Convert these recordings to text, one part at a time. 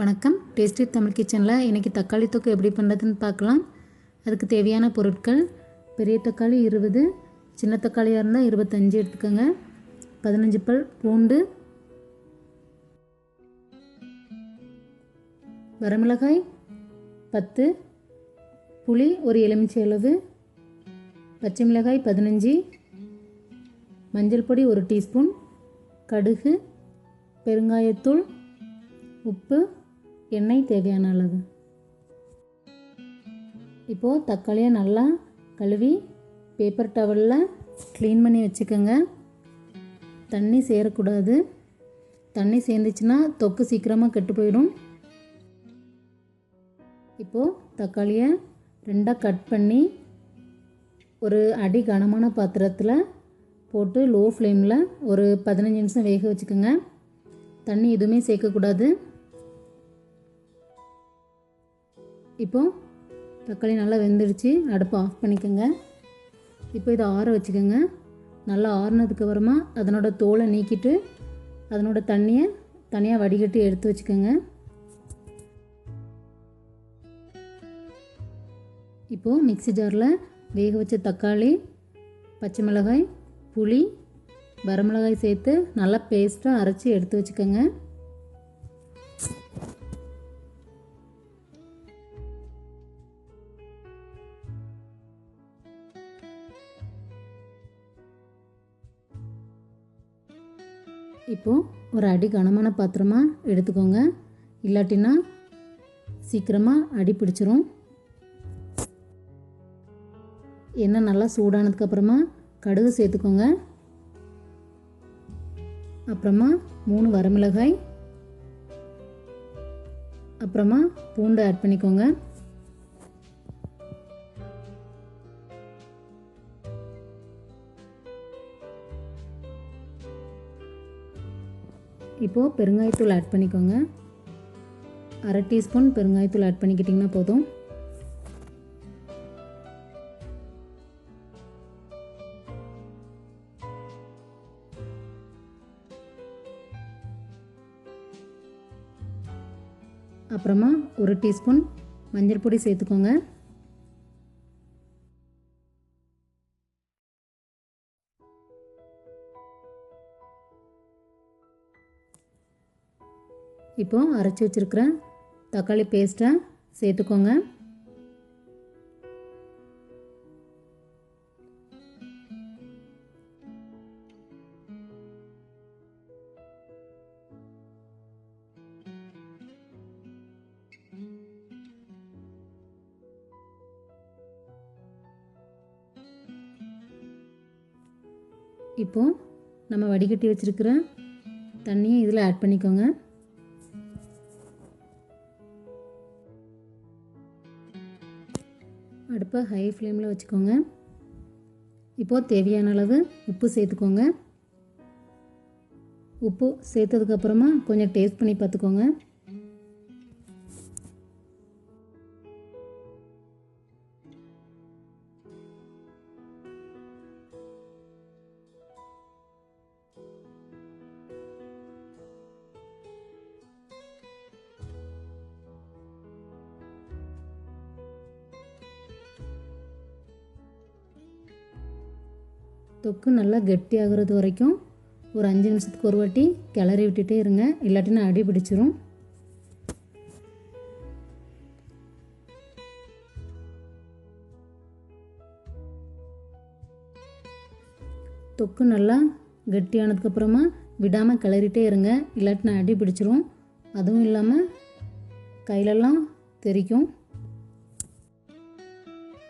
வணக்கம். டேஸ்டி தமிழ் கிச்சனில் இன்றைக்கி தக்காளி தொக்கு எப்படி பண்ணுறதுன்னு பார்க்கலாம். அதுக்கு தேவையான பொருட்கள் பெரிய தக்காளி இருபது சின்ன தக்காளியாக இருந்தால் இருபத்தஞ்சி எடுத்துக்கோங்க. பதினஞ்சு பல் பூண்டு வரமிளகாய் பத்து புளி ஒரு எலுமிச்சை அளவு பச்சை மிளகாய் பதினஞ்சு மஞ்சள் பொடி ஒரு டீஸ்பூன் கடுகு பெருங்காயத்தூள் உப்பு எண்ணெய் தேவையான அளவு. இப்போது தக்காளியை நல்லா கழுவி பேப்பர் டவலில் க்ளீன் பண்ணி வச்சுக்கோங்க. தண்ணி சேரக்கூடாது. தண்ணி சேர்ந்துச்சுன்னா தொக்கு சீக்கிரமாக கெட்டு போயிடும். இப்போது தக்காளியை ரெண்டாக கட் பண்ணி ஒரு அடி கனமான பாத்திரத்தில் போட்டு லோ ஃப்ளேமில் ஒரு பதினஞ்சு நிமிஷம் வேக வச்சுக்கோங்க. தண்ணி எதுவுமே சேர்க்கக்கூடாது. இப்போது தக்காளி நல்லா வெந்துடுச்சு. அடுப்பை ஆஃப் பண்ணிக்கோங்க. இப்போ இதை ஆற வச்சுக்கோங்க. நல்லா ஆறுனதுக்கு அப்புறமா அதனோட தோலை நீக்கிட்டு அதனோட தண்ணியை தனியாக வடிகட்டி எடுத்து வச்சுக்கோங்க. இப்போது மிக்ஸி ஜாரில் வேக வச்ச தக்காளி பச்சை மிளகாய் புளி வரமிளகாய் சேர்த்து நல்லா பேஸ்ட்டாக அரைச்சி எடுத்து வச்சுக்கோங்க. இப்போது ஒரு அடி கனமான பாத்திரமாக எடுத்துக்கோங்க. இல்லாட்டினா சீக்கிரமாக அடி பிடிச்சிரும். எண்ணெய் நல்லா சூடானதுக்கப்புறமா கடுகு சேர்த்துக்கோங்க. அப்புறமா மூணு வரமிளகாய். அப்புறமா பூண்டு ஆட் பண்ணிக்கோங்க. இப்போது பெருங்காயத்தூள் ஆட் பண்ணிக்கோங்க. அரை டீஸ்பூன் பெருங்காயத்தூள் ஆட் பண்ணிக்கிட்டிங்கன்னா போதும். அப்புறமா ஒரு டீஸ்பூன் மஞ்சள் பொடி சேர்த்துக்கோங்க. இப்போ அரைச்சி வச்சுருக்கிற தக்காளி பேஸ்ட்டை சேர்த்துக்கோங்க. இப்போது நம்ம வடிகட்டி வச்சுருக்கிற தண்ணியை இதில் ஆட் பண்ணிக்கோங்க. அடுப்பை ஹை ஃப்ளேமில் வச்சுக்கோங்க. இப்போது தேவையான அளவு உப்பு சேர்த்துக்கோங்க. உப்பு சேர்த்ததுக்கப்புறமா கொஞ்சம் டேஸ்ட் பண்ணி பார்த்துக்கோங்க. தொக்கு நல்லா கெட்டியாகிறது வரைக்கும் ஒரு அஞ்சு நிமிஷத்துக்கு ஒரு வாட்டி கிளறி விட்டுட்டே இருங்க. இல்லாட்டினா அடி பிடிச்சிரும். தொக்கு நல்லா கெட்டியானதுக்கப்புறமா விடாமல் கிளறிட்டே இருங்க. இல்லாட்டினா அடி பிடிச்சிரும். அதுவும் இல்லாமல் கையிலெல்லாம் தெரிக்கும்.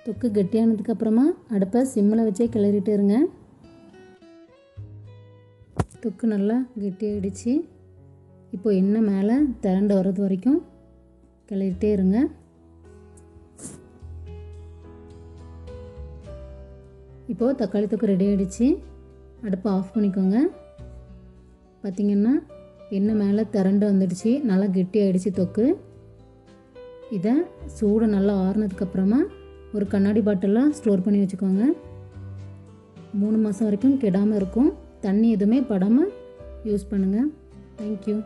தொக்கு கெட்டியானதுக்கப்புறமா அடுப்பை சிம்மில் வச்சே கிளறிட்டு இருங்க. தொக்கு நல்லா கெட்டியாகிடுச்சு இப்போ எண்ணெய் மேலே திரண்டு வர்றது வரைக்கும் கிளறிட்டே இருங்க. இப்போது தக்காளி தொக்கு ரெடி ஆகிடுச்சு அடுப்பை ஆஃப் பண்ணிக்கோங்க. பார்த்திங்கன்னா எண்ணெய் மேலே திரண்டு வந்துடுச்சு. நல்லா கெட்டி ஆகிடுச்சு தொக்கு. இதை சூடு நல்லா ஆறுனதுக்கப்புறமா ஒரு கண்ணாடி பாட்டிலாக ஸ்டோர் பண்ணி வச்சுக்கோங்க. மூணு மாதம் வரைக்கும் கெடாமல் இருக்கும். தண்ணி எதுவுமே படாமல் யூஸ் பண்ணுங்கள் தேங்க்யூ